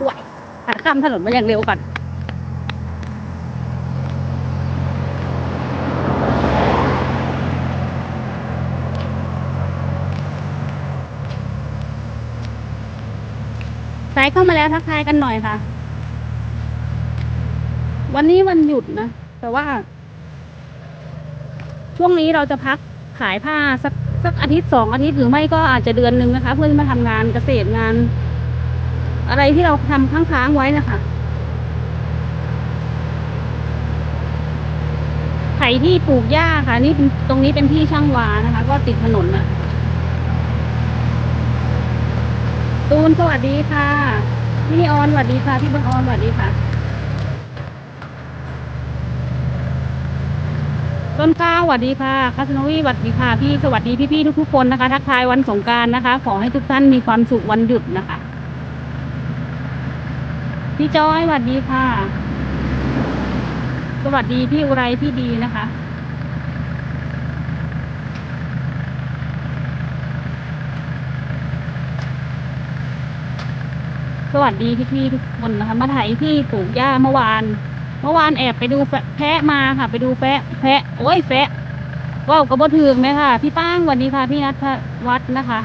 ป่วยหันข้ามถนนมาอย่างเร็วก่อนสายเข้ามาแล้วทักทายกันหน่อยค่ะ วันนี้วันหยุดนะ แต่ว่า ช่วงนี้เราจะพักขายผ้าสักสักอาทิตย์สองอาทิตย์หรือไม่ก็อาจจะเดือนหนึ่งนะคะ เพื่อมาทำงานเกษตรงาน อะไรที่เราทำค้างๆไว้นะคะไถที่ปลูกหญ้าค่ะ นี่ตรงนี้เป็นที่ช่างวานะคะ ก็ติดถนนนะตูนสวัสดีค่ะพี่ออนสวัสดีค่ะพี่บังออนสวัสดีค่ะ ต้นข้าวสวัสดีค่ะคัสโนวีสวัสดีค่ะพี่สวัสดีพี่ๆทุกๆคนนะคะ ทักทายวันสงการนะคะ ขอให้ทุกท่านมีความสุขวันหยุดนะคะ พี่จอยสวัสดีค่ะ สวัสดีพี่อุไรพี่ดีนะคะสวัสดีพี่ๆทุกคนนะคะ มาถ่ายที่ปลูกหญ้าเมื่อวาน เมื่อวานแอบไปดูแพะมาค่ะ ไปดูแพะ แพะ โอ้ยแพะว่าวกระบอกถือไหมค่ะ พี่ป้างสวัสดีค่ะ พี่นัทวัฒน์นะคะ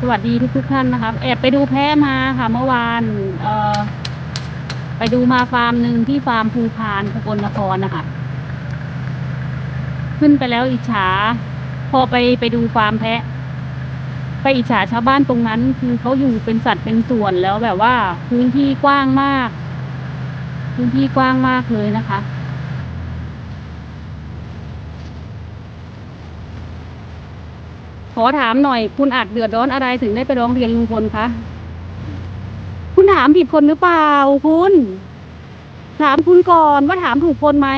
สวัสดีทุกทุกท่านนะคะ แอบไปดูแพะมาค่ะ เมื่อวาน เอ่อ ไปดูมาฟาร์มหนึ่งที่ฟาร์มภูพานสกลนครนะคะ ขึ้นไปแล้วอิจฉา พอไปไปดูฟาร์มแพะ ไปอิจฉาชาวบ้านตรงนั้น คือเขาอยู่เป็นสัตว์เป็นส่วนแล้วแบบว่า พื้นที่กว้างมาก พื้นที่กว้างมากเลยนะคะขอถามหน่อยคุณอาจเดือดร้อนอะไรถึงได้ไปร้องเรียนลุงพลคะ ถามผิดคนหรือเปล่า คุณ ถามคุณก่อนว่าถามถูกคนไหม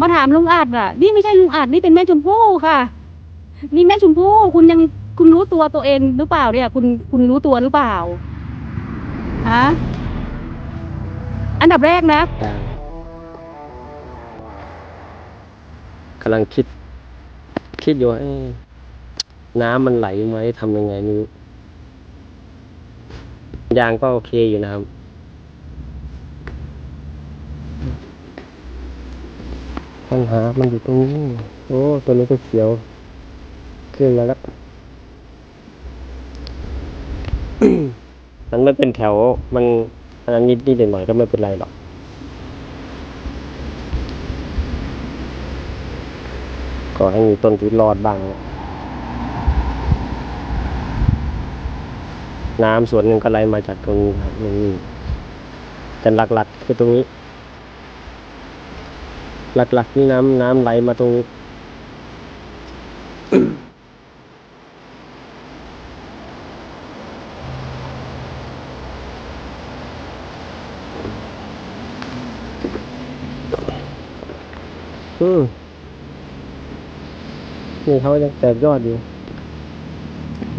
มาถามลุงอาจอะ นี่ไม่ใช่ลุงอาจนี่เป็นแม่ชมพู่ค่ะ นี่แม่ชมพู่คุณยังคุณรู้ตัวตัวเองหรือเปล่าเนี่ย คุณคุณรู้ตัวหรือเปล่าฮะอันดับแรกนะกำลังคิด คิดอยู่ว่าเอ๊ะน้ำมันไหลไหมทำยังไงไมรู้ ยางก็โอเคอยู่นะครับ ปัญหามันอยู่ตรงนี้ โอ้ ตัวนี้ก็เขียว ขึ้นมาแล้ว มันไม่เป็นแถว มันอันนั้นนิดนิดหน่อยๆก็ไม่เป็นไรหรอกก็ให้มีต้นที่รอดบ้าง น้ำส่วนหนึ่งก็ไหลมาจากตรงนี้ครับตรงนี้แต่หลักๆคือตรงนี้ หลักๆนี่น้ำน้ำไหลมาตรงนี้อืมนี่เขายังแตกยอดอยู่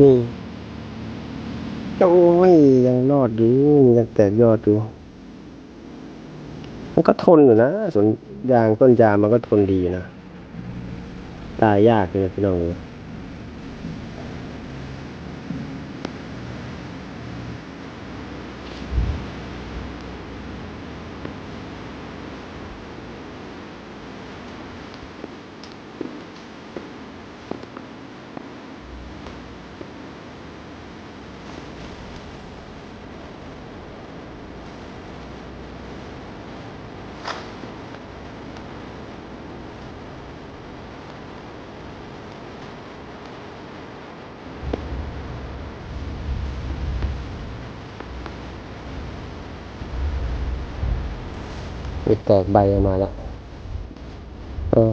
นี่ โอ้ยยังรอดอยู่ยังแตกยอดอยู่ มันก็ทนอยู่นะส่วนยางต้นยางมันก็ทนดีนะ ตายยากเลยพี่น้องเอ้ย มีแตกใบออกมาแล้วเออ